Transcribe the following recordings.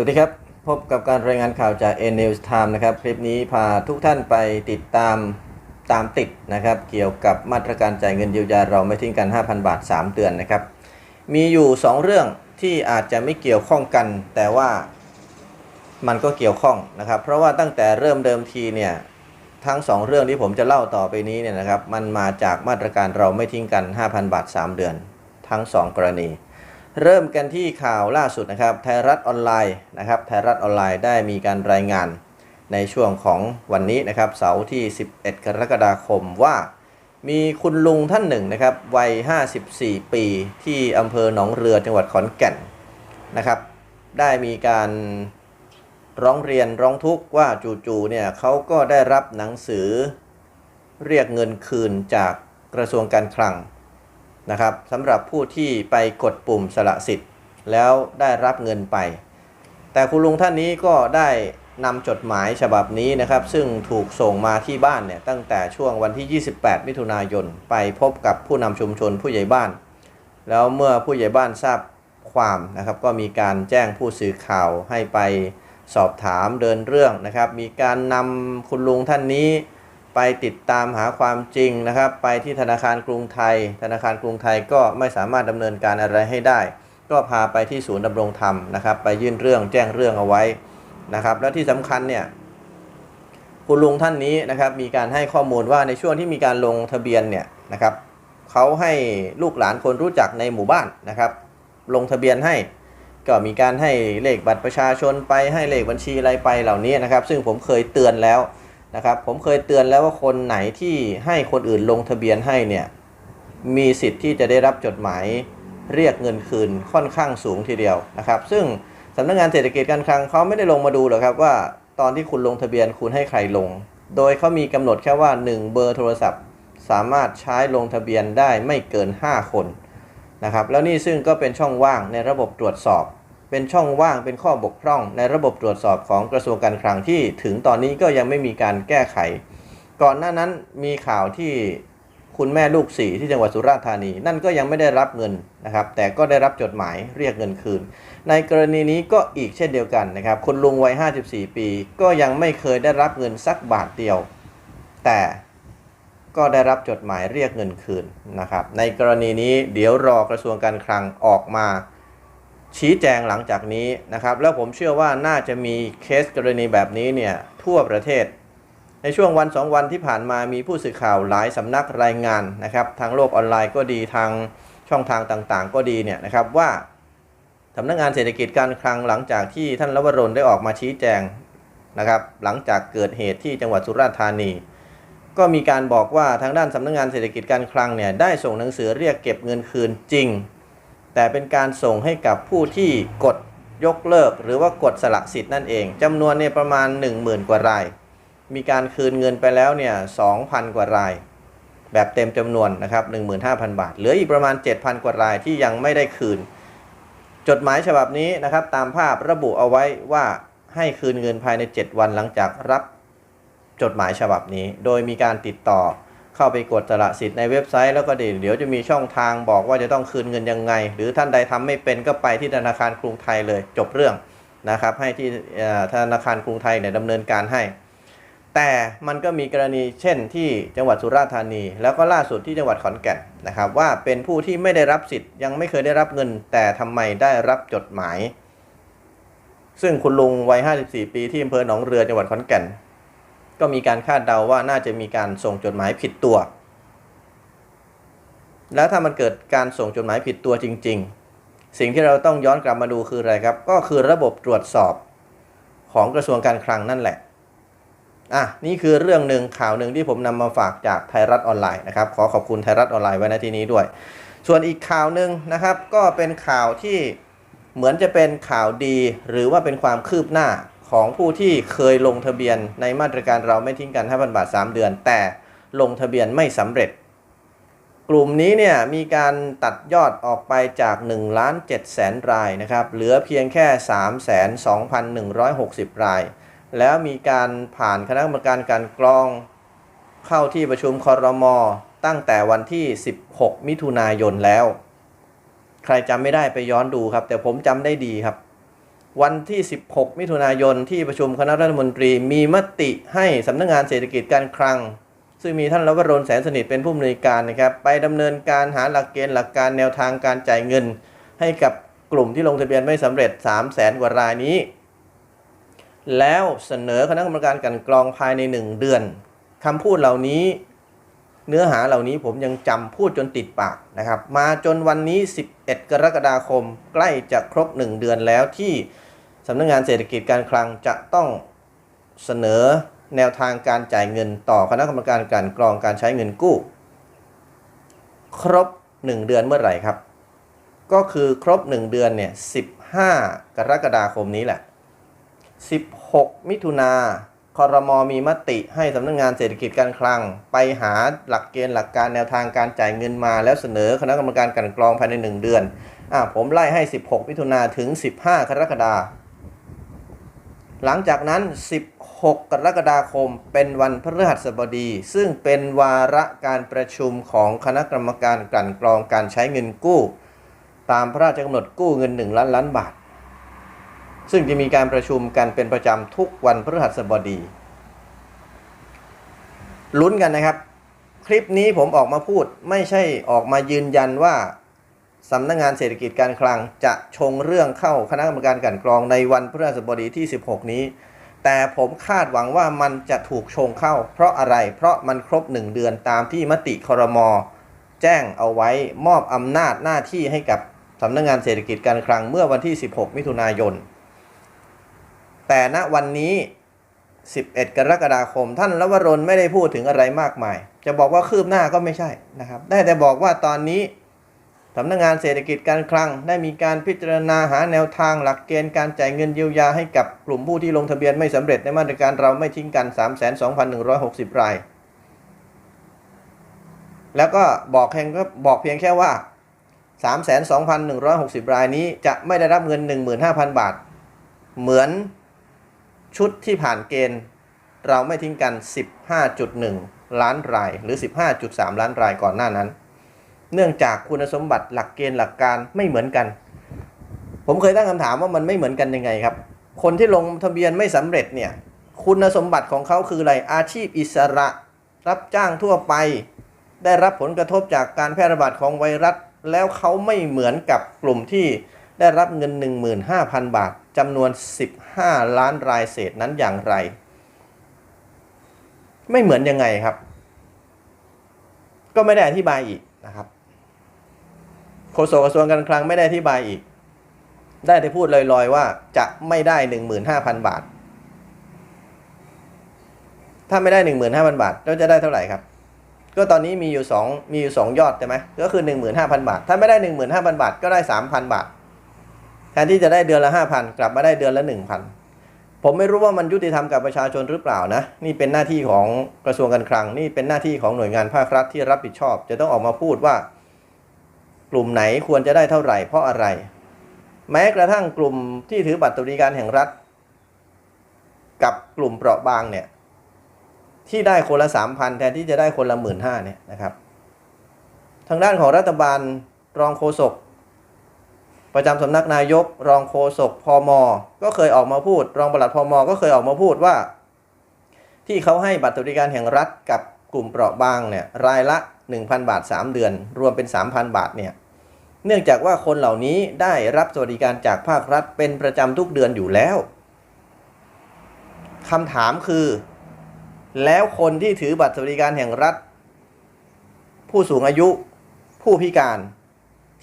สวัสดีครับ พบกับการรายงานข่าวจาก N News Time นะครับ คลิปนี้พาทุกท่านไปติดตามตามติดนะครับ เกี่ยวกับมาตรการจ่ายเงินเยียวยาเราไม่ทิ้งกัน 5,000 บาท 3 เดือนนะครับ มีอยู่ 2 เรื่องที่อาจจะไม่เกี่ยวข้องกัน แต่ว่ามันก็เกี่ยวข้องนะครับ เพราะว่าตั้งแต่เริ่มเดิมทีเนี่ยทั้ง 2 เรื่องที่ผมจะเล่าต่อไปนี้เนี่ยนะครับ มันมาจากมาตรการเราไม่ทิ้งกัน 5,000 บาท 3 เดือน ทั้ง 2 กรณี เริ่มกันที่ข่าวล่าสุดนะครับไทยรัฐออนไลน์นะครับไทยรัฐออนไลน์ได้มีการรายงานในช่วงของวันนี้นะครับเสาร์ที่ 11 กรกฎาคมว่า มีคุณลุงท่านหนึ่งนะครับวัย 54 ปีที่อำเภอหนองเรือจังหวัดขอนแก่นนะครับได้มีการร้องเรียนร้องทุกข์ว่าจู่ๆเนี่ยเขาก็ได้รับหนังสือเรียกเงินคืนจากกระทรวงการคลัง นะครับสำหรับผู้ที่ไปกดปุ่มสละสิทธิ์ แล้วได้รับเงินไป แต่คุณลุงท่านนี้ก็ได้นำจดหมายฉบับนี้นะครับ ซึ่งถูกส่งมาที่บ้านเนี่ยตั้งแต่ช่วงวันที่ 28 มิถุนายน ไปพบกับผู้นำชุมชนผู้ใหญ่บ้าน แล้วเมื่อผู้ใหญ่บ้านทราบความนะครับ ก็มีการแจ้งผู้สื่อข่าวให้ไปสอบถามเดินเรื่องนะครับ มีการนำคุณลุงท่านนี้ ไปติดตามหาความจริงนะครับ ไปที่ธนาคารกรุงไทย ธนาคารกรุงไทยก็ไม่สามารถดำเนินการอะไรให้ได้ ก็พาไปที่ศูนย์ดำรงธรรมนะครับ ไปยื่นเรื่องแจ้งเรื่องเอาไว้นะครับ แล้วที่สำคัญเนี่ยคุณลุงท่านนี้นะครับมีการให้ข้อมูลว่าในช่วงที่มีการลงทะเบียนเนี่ยนะครับเขาให้ลูกหลานคนรู้จักในหมู่บ้านนะครับ ลงทะเบียนให้ก็มีการให้เลขบัตรประชาชนไปให้เลขบัญชีอะไรไปเหล่านี้นะครับ ซึ่งผมเคยเตือนแล้ว นะครับผมเคยเตือนแล้วว่าคนไหนที่ให้คนอื่นลงทะเบียนให้เนี่ยมีสิทธิ์ที่จะได้รับจดหมายเรียกเงินคืนค่อนข้างสูงทีเดียวนะครับ ซึ่งสำนักงานเศรษฐกิจการคลังเขาไม่ได้ลงมาดูหรอกครับว่าตอนที่คุณลงทะเบียนคุณให้ใครลง โดยเขามีกำหนดแค่ว่า 1 เบอร์โทรศัพท์ สามารถใช้ลงทะเบียนได้ไม่เกิน 5 คนนะครับแล้วนี่ซึ่งก็เป็นช่องว่างในระบบตรวจสอบ เป็นช่องว่างเป็นข้อบกพร่อง ในระบบตรวจสอบของกระทรวงการคลังที่ถึงตอนนี้ก็ยังไม่มีการแก้ไข ก่อนหน้านั้นมีข่าวที่คุณแม่ลูกสี่ที่จังหวัดสุราษฎร์ธานี นั่นก็ยังไม่ได้รับเงินนะครับ แต่ก็ได้รับจดหมายเรียกเงินคืน ในกรณีนี้ก็อีกเช่นเดียวกันนะครับคุณลุงวัย 54 ปี ก็ยังไม่เคยได้รับเงินสักบาทเดียว แต่ก็ได้รับจดหมายเรียกเงินคืนนะครับ ในกรณีนี้เดี๋ยวรอกระทรวงการคลังออกมา ชี้แจงหลังจากนี้นะครับ แล้วผมเชื่อว่าน่าจะมีเคสกรณีแบบนี้เนี่ยทั่วประเทศ ในช่วงวัน2วันที่ผ่านมามีผู้สื่อข่าวหลายสำนักรายงานนะครับ ทางโลกออนไลน์ก็ดีทางช่องทางต่างๆ ก็ดีเนี่ยนะครับว่าสำนักงานเศรษฐกิจการคลังหลังจากที่ท่านลวรนได้ออกมาชี้แจงนะครับ หลังจากเกิดเหตุที่จังหวัดสุราษฎร์ธานี ก็มีการบอกว่าทางด้านสำนักงานเศรษฐกิจการคลังเนี่ยได้ส่งหนังสือเรียกเก็บเงินคืนจริง แต่เป็นการส่งให้กับผู้ที่กดยกเลิก หรือว่ากดสละสิทธิ์นั่นเองจำนวนเนี่ยประมาณ 10,000 กว่าราย มีการคืนเงินไปแล้วเนี่ย2,000 กว่าราย แบบเต็มจำนวนนะครับ15,000 บาท เหลืออีกประมาณ 7,000 กว่ารายที่ยังไม่ได้คืน จดหมายฉบับนี้นะครับตามภาพระบุเอาไว้ว่าให้คืนเงินภายใน 7 วันหลังจากรับจดหมายฉบับนี้ โดยมีการติดต่อ เข้าไปกดสละสิทธิ์ในเว็บไซต์แล้วก็เดี๋ยวเดี๋ยวจะมีช่องทางบอกว่าจะต้องคืนเงินยังไง หรือท่านใดทำไม่เป็นก็ไปที่ธนาคารกรุงไทยเลยจบเรื่องนะครับ ให้ที่ธนาคารกรุงไทยเนี่ยดำเนินการให้ แต่มันก็มีกรณีเช่นที่จังหวัดสุราษฎร์ธานี แล้วก็ล่าสุดที่จังหวัดขอนแก่นนะครับว่าเป็นผู้ที่ไม่ได้รับสิทธิ์ยังไม่เคยได้รับเงิน แต่ทำไมได้รับจดหมาย ซึ่งคุณลุงวัย 54 ปีที่อำเภอหนองเรือจังหวัดขอนแก่น ก็มีการคาดเดาว่าน่าจะมีการส่งจดหมายผิดตัว แล้วถ้ามันเกิดการส่งจดหมายผิดตัวจริง ๆ สิ่งที่เราต้องย้อนกลับมาดูคืออะไรครับ ก็คือระบบตรวจสอบของกระทรวงการคลังนั่นแหละ อะ นี่คือเรื่องหนึ่งข่าวหนึ่งที่ผมนำมาฝากจากไทยรัฐออนไลน์นะครับ ขอขอบคุณไทยรัฐออนไลน์ไว้ในที่นี้ด้วย ส่วนอีกข่าวหนึ่งนะครับ ก็เป็นข่าวที่เหมือนจะเป็นข่าวดี หรือว่าเป็นความคืบหน้า ของผู้ที่เคยลงทะเบียนในมาตรการเราไม่ทิ้งกัน 5,000 บาท 3 เดือน แต่ลงทะเบียนไม่สำเร็จ กลุ่มนี้เนี่ยมีการตัดยอดออกไปจาก1ล้าน7แสนรายนะครับ เหลือเพียงแค่ 3 2 1 6 0 ราย แล้วมีการผ่านคณะกรรมการการกรองเข้าที่ประชุมคอรมอตั้งแต่วันที่ 16 มิถุนายนแล้ว ใครจำไม่ได้ไปย้อนดูครับ แต่ผมจำได้ดีครับ วันที่ 16 มิถุนายนที่ประชุมคณะรัฐมนตรี มีมติให้สำนักงานเศรษฐกิจการคลัง ซึ่งมีท่านรวรนแสนสนิทเป็นผู้อำนวยการนะครับ ไปดำเนินการหาหลักเกณฑ์หลักการแนวทางการจ่ายเงิน ให้กับกลุ่มที่ลงทะเบียนไม่สำเร็จ 3 0 0แสนกว่ารายนี้ แล้วเสนอคณะกรรมการกันกรองภายใน 1 เดือนคำพูดเหล่านี้ เนื้อหาเหล่านี้ผมยังจำพูดจนติดปากนะครับ มาจนวันนี้ 11 กรกฎาคม ใกล้จะครบ 1 เดือนแล้วที่สำนักงานเศรษฐกิจการคลังจะต้องเสนอแนวทางการจ่ายเงินต่อคณะกรรมการกลันกรองการใช้เงินกู้ ครบ 1 เดือนเมื่อไหร่ครับ ก็คือครบ 1 เดือนเนี่ย15 กรกฎาคมนี้แหละ 16 มิถุนา คอรมอมีมติให้สำนักงานเศรษฐกิจการคลัง ไปหาหลักเกณฑ์หลักการแนวทางการจ่ายเงินมา แล้วเสนอคณะกรรมการกลันกรองภายใน 1 เดือนอ่าผมไล่ให้ 16มิถุนาถึง 15กรกฎาคมหลังจากนั้น 16 กรกฎาคม เป็นวันพฤหัสบดี ซึ่งเป็นวาระการประชุมของคณะกรรมการกลั่นกรองการใช้เงินกู้ ตามพระราชกำหนดกู้เงิน 1 ล้านล้านบาท ซึ่งจะมีการประชุมกันเป็นประจำทุกวันพฤหัสบดีลุ้นกันนะครับ คลิปนี้ผมออกมาพูดไม่ใช่ออกมายืนยันว่าสำนักงานเศรษฐกิจการคลังจะชงเรื่องเข้าคณะกรรมการกันกรองในวันพฤหัสบดีที่ 16 นี้ แต่ผมคาดหวังว่ามันจะถูกชงเข้า เพราะอะไรเพราะมันครบ 1 เดือนตามที่มติครมแจ้งเอาไว้มอบอำนาจหน้าที่ให้กับสำนักงานเศรษฐกิจการคลังเมื่อวันที่ 16 มิถุนายน แต่ณวันนี้ 11 กรกฎาคม ท่านรัวรนไม่ได้พูดถึงอะไรมากมาย จะบอกว่าคืบหน้าก็ไม่ใช่นะครับ ได้แต่บอกว่าตอนนี้สำนักงานเศรษฐกิจการคลัง ได้มีการพิจารณาหาแนวทางหลักเกณฑ์การจ่ายเงินเยียวยาให้กับกลุ่มผู้ที่ลงทะเบียนไม่สำเร็จในมาตรการเราไม่ทิ้งกัน 32,160 ราย แล้วก็บอกเพียงก็บอกเพียงแค่ว่า 32,160 รายนี้จะไม่ได้รับเงิน 15,000 บาท เหมือน ชุดที่ผ่านเกณฑ์เราไม่ทิ้งกัน 15.1 ล้านราย หรือ 15.3 ล้านรายก่อนหน้านั้น เนื่องจากคุณสมบัติหลักเกณฑ์หลักการไม่เหมือนกัน ผมเคยตั้งคำถามว่ามันไม่เหมือนกันยังไงครับ คนที่ลงทะเบียนไม่สำเร็จเนี่ย คุณสมบัติของเขาคืออะไร อาชีพอิสระ รับจ้างทั่วไป ได้รับผลกระทบจากการแพร่ระบาดของไวรัส แล้วเขาไม่เหมือนกับกลุ่มที่ ได้รับเงิน 15,000 บาทจำนวน 15 ล้านรายเศษนั้นอย่างไร ไม่เหมือนยังไงครับ ก็ไม่ได้อธิบายอีกนะครับโฆษกกระทรวงการคลังไม่ได้อธิบายอีก ได้แต่พูดลอยๆว่าจะไม่ได้ 15,000 บาท ถ้าไม่ได้ 15,000 บาทเราจะได้เท่าไหร่ครับก็ตอนนี้มีอยู่ 2 มีอยู่ 2 ยอดใช่ไหมก็คือ 15,000 บาท ถ้าไม่ได้ 15,000 บาท ก็ได้ 3,000 บาท แทนที่จะได้เดือนละ5,000กลับมาได้เดือนละ1,000ผมไม่รู้ว่ามันยุติธรรมกับประชาชนหรือเปล่านะ นี่เป็นหน้าที่ของกระทรวงการคลัง นี่เป็นหน้าที่ของหน่วยงานภาครัฐที่รับผิดชอบ จะต้องออกมาพูดว่า กลุ่มไหนควรจะได้เท่าไหร่ เพราะอะไร แม้กระทั่งกลุ่มที่ถือบัตรสวัสดิการแห่งรัฐ กับกลุ่มเปราะบางเนี่ย ที่ได้คนละสามพันแทนที่จะได้คนละหมื่นห้าเนี่ยนะครับ ทางด้านของรัฐบาลรองโฆษก ประจำสำนักนายก รองโฆษกพอมก็เคยออกมาพูด รองปลัดพอมก็เคยออกมาพูดว่า ที่เขาให้บัตรสวัสดิการแห่งรัฐกับกลุ่มเปราะบางเนี่ยรายละ 1,000 บาท 3 เดือน รวมเป็น 3,000 บาทเนี่ยเนื่องจากว่าคนเหล่านี้ได้รับสวัสดิการจากภาครัฐเป็นประจำทุกเดือนอยู่แล้วคำถามคือ แล้วคนที่ถือบัตรสวัสดิการแห่งรัฐ ผู้สูงอายุ ผู้พิการ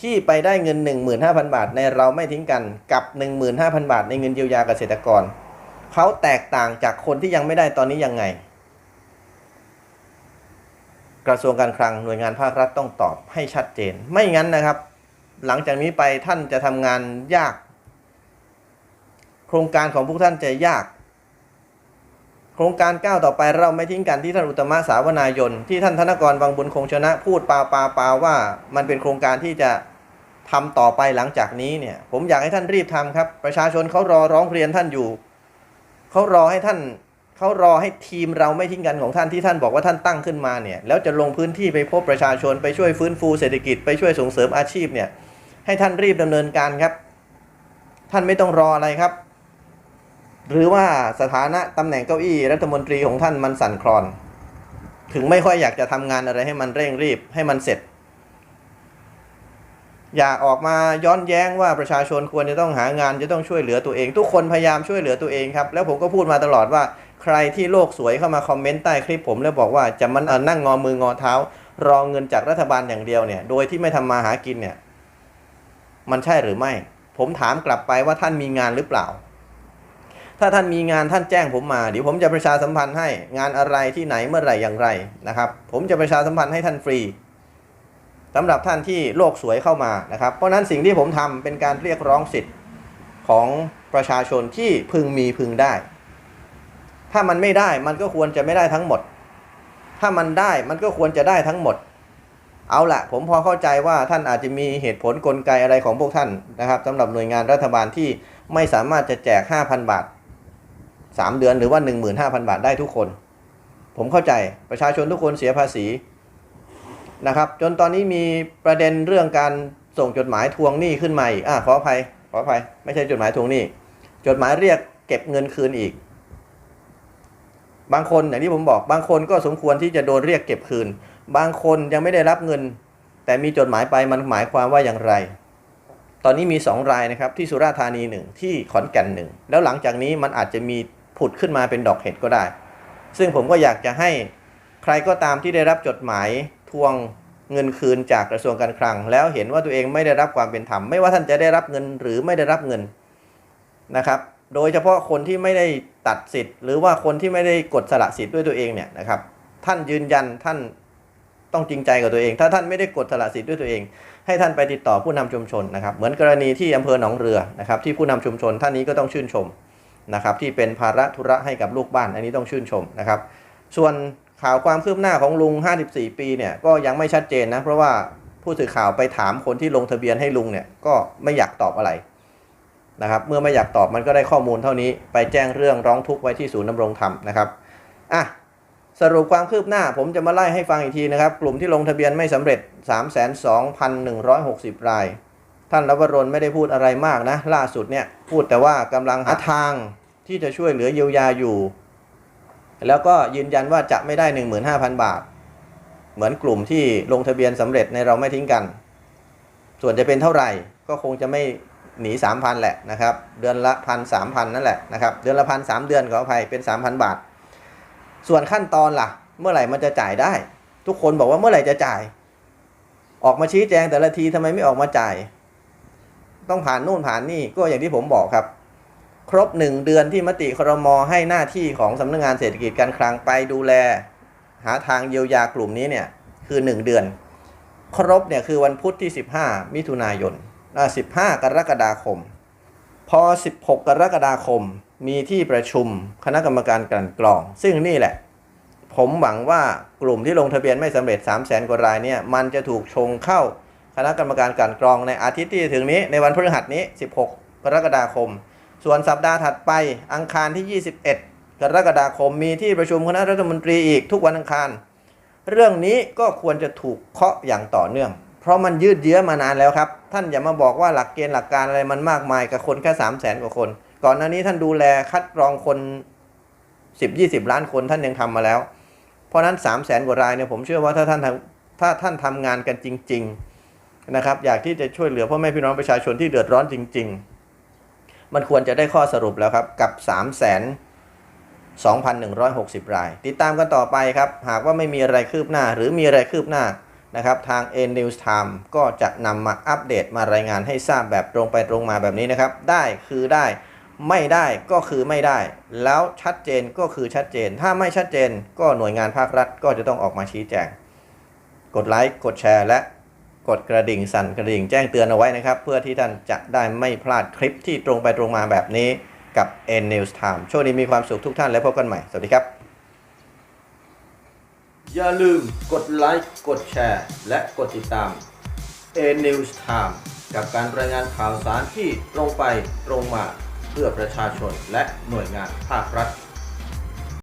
ที่ไปได้เงิน 15,000 บาท ในเราไม่ทิ้งกันกับ 15,000 บาท ในเงินเยียวยาเกษตรกร เขาแตกต่างจากคนที่ยังไม่ได้ตอนนี้ยังไง กระทรวงการคลังหน่วยงานภาครัฐต้องตอบให้ชัดเจน ไม่งั้นนะครับ หลังจากนี้ไปท่านจะทำงานยาก โครงการของพวกท่านจะยาก โครงการก้าวต่อไปเราไม่ทิ้งกันที่ท่านอุตมะสาวนายนที่ท่านธนกรวังบุญคงชนะพูดปาปาปาว่า มันเป็นโครงการที่จะทำต่อไปหลังจากนี้เนี่ยผมอยากให้ท่านรีบทำครับ ประชาชนเขารอร้องเรียนท่านอยู่เขารอให้ท่านเขารอให้ทีมเราไม่ทิ้งกันของท่านที่ท่านบอกว่าท่านตั้งขึ้นมาเนี่ยแล้วจะลงพื้นที่ไปพบประชาชนไปช่วยฟื้นฟูเศรษฐกิจไปช่วยส่งเสริมอาชีพเนี่ยให้ท่านรีบดำเนินการครับ ท่านไม่ต้องรออะไรครับ หรือว่าสถานะตำแหน่งเก้าอี้รัฐมนตรีของท่านมันสั่นคลอน ถึงไม่ค่อยอยากจะทำงานอะไรให้มันเร่งรีบให้มันเสร็จ อย่าออกมาย้อนแย้งว่าประชาชนควรจะต้องหางานจะต้องช่วยเหลือตัวเอง ทุกคนพยายามช่วยเหลือตัวเองครับ แล้วผมก็พูดมาตลอดว่าใครที่โลกสวยเข้ามาคอมเมนต์ใต้คลิปผมแล้วบอกว่าจะมันนั่งงอมืองอเท้า รอเงินจากรัฐบาลอย่างเดียวเนี่ย โดยที่ไม่ทำมาหากินเนี่ย มันใช่หรือไม่ ผมถามกลับไปว่าท่านมีงานหรือเปล่า ถ้าท่านมีงานท่านแจ้งผมมา เดี๋ยวผมจะประชาสัมพันธ์ให้งานอะไรที่ไหนเมื่อไหร่อย่างไรนะครับ ผมจะประชาสัมพันธ์ให้ท่านฟรีสำหรับท่านที่โลกสวยเข้ามานะครับ เพราะนั้นสิ่งที่ผมทำเป็นการเรียกร้องสิทธิ์ของประชาชนที่พึงมีพึงได้ ถ้ามันไม่ได้มันก็ควรจะไม่ได้ทั้งหมด ถ้ามันได้มันก็ควรจะได้ทั้งหมด เอาละผมพอเข้าใจว่าท่านอาจจะมีเหตุผลกลไกอะไรของพวกท่านนะครับสำหรับหน่วยงานรัฐบาลที่ไม่สามารถจะแจก 5,000 บาท 3 เดือนหรือว่า 15,000 บาทได้ทุกคน ผมเข้าใจประชาชนทุกคนเสียภาษีนะครับ จนตอนนี้มีประเด็นเรื่องการส่งจดหมายทวงหนี้ขึ้นมาอีกอะขออภัยขออภัยไม่ใช่จดหมายทวงหนี้ จดหมายเรียกเก็บเงินคืนอีก บางคนอย่างที่ผมบอกบางคนก็สมควรที่จะโดนเรียกเก็บคืน บางคนยังไม่ได้รับเงิน แต่มีจดหมายไปมันหมายความว่าอย่างไร ตอนนี้มี 2 รายนะครับที่สุราษฎร์ธานีหนึ่งที่ขอนแก่นหนึ่งแล้วหลังจากนี้มันอาจจะมี ผุดขึ้นมาเป็นดอกเห็ดก็ได้ ซึ่งผมก็อยากจะให้ใครก็ตามที่ได้รับจดหมายทวงเงินคืนจากกระทรวงการคลัง แล้วเห็นว่าตัวเองไม่ได้รับความเป็นธรรมไม่ว่าท่านจะได้รับเงินหรือไม่ได้รับเงินนะครับ โดยเฉพาะคนที่ไม่ได้ตัดสิทธิ์ หรือว่าคนที่ไม่ได้กดสละสิทธิ์ด้วยตัวเองเนี่ยนะครับ ท่านยืนยันท่านต้องจริงใจกับตัวเอง ถ้าท่านไม่ได้กดสละสิทธิ์ด้วยตัวเอง ให้ท่านไปติดต่อผู้นำชุมชนนะครับ เหมือนกรณีที่อำเภอหนองเรือนะครับ ที่ผู้นำชุมชนท่านนี้ก็ต้องชื่นชม นะครับที่เป็นภาระธุระให้กับลูกบ้าน อันนี้ต้องชื่นชมนะครับ ส่วนข่าวความคืบหน้าของลุง 54 ปีเนี่ยก็ยังไม่ชัดเจนนะ เพราะว่าผู้สื่อข่าวไปถามคนที่ลงทะเบียนให้ลุงเนี่ยก็ไม่อยากตอบอะไรนะครับ เมื่อไม่อยากตอบมันก็ได้ข้อมูลเท่านี้ ไปแจ้งเรื่องร้องทุกข์ไว้ที่ศูนย์ดำรงธรรมนะครับอะสรุปความคืบหน้าผมจะมาไล่ให้ฟังอีกทีนะครับ กลุ่มที่ลงทะเบียนไม่สำเร็จ 32,160 ราย ท่านรวรนไม่ได้พูดอะไรมากนะ ล่าสุดเนี่ยพูดแต่ว่ากำลังหาทางที่จะช่วยเหลือเยียวยาอยู่ แล้วก็ยืนยันว่าจะไม่ได้ 15,000 บาท เหมือนกลุ่มที่ลงทะเบียนสำเร็จในเราไม่ทิ้งกัน ส่วนจะเป็นเท่าไหร่ก็คงจะไม่หนี 3,000 แหละนะครับ เดือนละพันสามพันนั่นแหละนะครับ เดือนละพันสามเดือนขออภัยเป็น 3,000 บาท ส่วนขั้นตอนล่ะ เมื่อไหร่มันจะจ่ายได้ ทุกคนบอกว่าเมื่อไหร่จะจ่าย ออกมาชี้แจงแต่ละทีทำไมไม่ออกมาจ่าย ต้องผ่านนู่นผ่านนี่ก็อย่างที่ผมบอกครับ ครบหนึ่งเดือนที่มติครมให้หน้าที่ของสำนักงานเศรษฐกิจการคลังไปดูแล หาทางเยียวยากลุ่มนี้เนี่ยคือ 1 เดือน ครบเนี่ยคือวันพุธที่ 15 มิถุนายน15 กรกฎาคม พอ 16 กรกฎาคมมีที่ประชุมคณะกรรมการกลั่นกรอง ซึ่งนี่แหละ ผมหวังว่ากลุ่มที่ลงทะเบียนไม่สำเร็จ 3 0 0แสนกว่ารายเนี่ยมันจะถูกชงเข้า คณะกรรมการกลั่นกรองในอาทิตย์ที่ถึงนี้ในวันพฤหัสนี้ 16 กรกฎาคม ส่วนสัปดาห์ถัดไปอังคารที่ 21 กรกฎาคมมีที่ประชุมคณะรัฐมนตรีอีกทุกวันอังคาร เรื่องนี้ก็ควรจะถูกเคาะอย่างต่อเนื่อง เพราะมันยืดเยื้อมานานแล้วครับ ท่านอย่ามาบอกว่าหลักเกณฑ์หลักการอะไรมันมากมายกับคนแค่3 0 0แสนกว่าคน ก่อนหน้านี้ท่านดูแลคัดกรองคน 10-20 ล้านคนท่านยังทำมาแล้ว เพราะนั้น 3 0 0แสนกว่ารายเนี่ยผมเชื่อว่าถ้าท่านถ้าท่านทำงานกันจริง ๆ นะครับอยากที่จะช่วยเหลือพ่อแม่พี่น้องประชาชนที่เดือดร้อนจริง ๆ มันควรจะได้ข้อสรุปแล้วครับกับ 3 0 0แสน2,160 ราย ติดตามกันต่อไปครับ หากว่าไม่มีอะไรคืบหน้าหรือมีอะไรคืบหน้านะครับ ทาง N News Time ก็จะนำมาอัปเดตมารายงานให้ทราบแบบตรงไปตรงมาแบบนี้นะครับ ได้คือได้ไม่ได้ก็คือไม่ได้ แล้วชัดเจนก็คือชัดเจน ถ้าไม่ชัดเจนก็หน่วยงานภาครัฐก็จะต้องออกมาชี้แจง กดไลค์กดแชร์และ กดกระดิ่งสั่นกระดิ่งแจ้งเตือนเอาไว้นะครับ เพื่อที่ท่านจะได้ไม่พลาดคลิปที่ตรงไปตรงมาแบบนี้กับ N News Time ช่วงนี้มีความสุขทุกท่านและพบกันใหม่ สวัสดีครับ อย่าลืมกดไลค์กดแชร์ และกดติดตาม A News Time กับการรายงานข่าวสารที่ตรงไปตรงมาเพื่อประชาชนและหน่วยงานภาครัฐ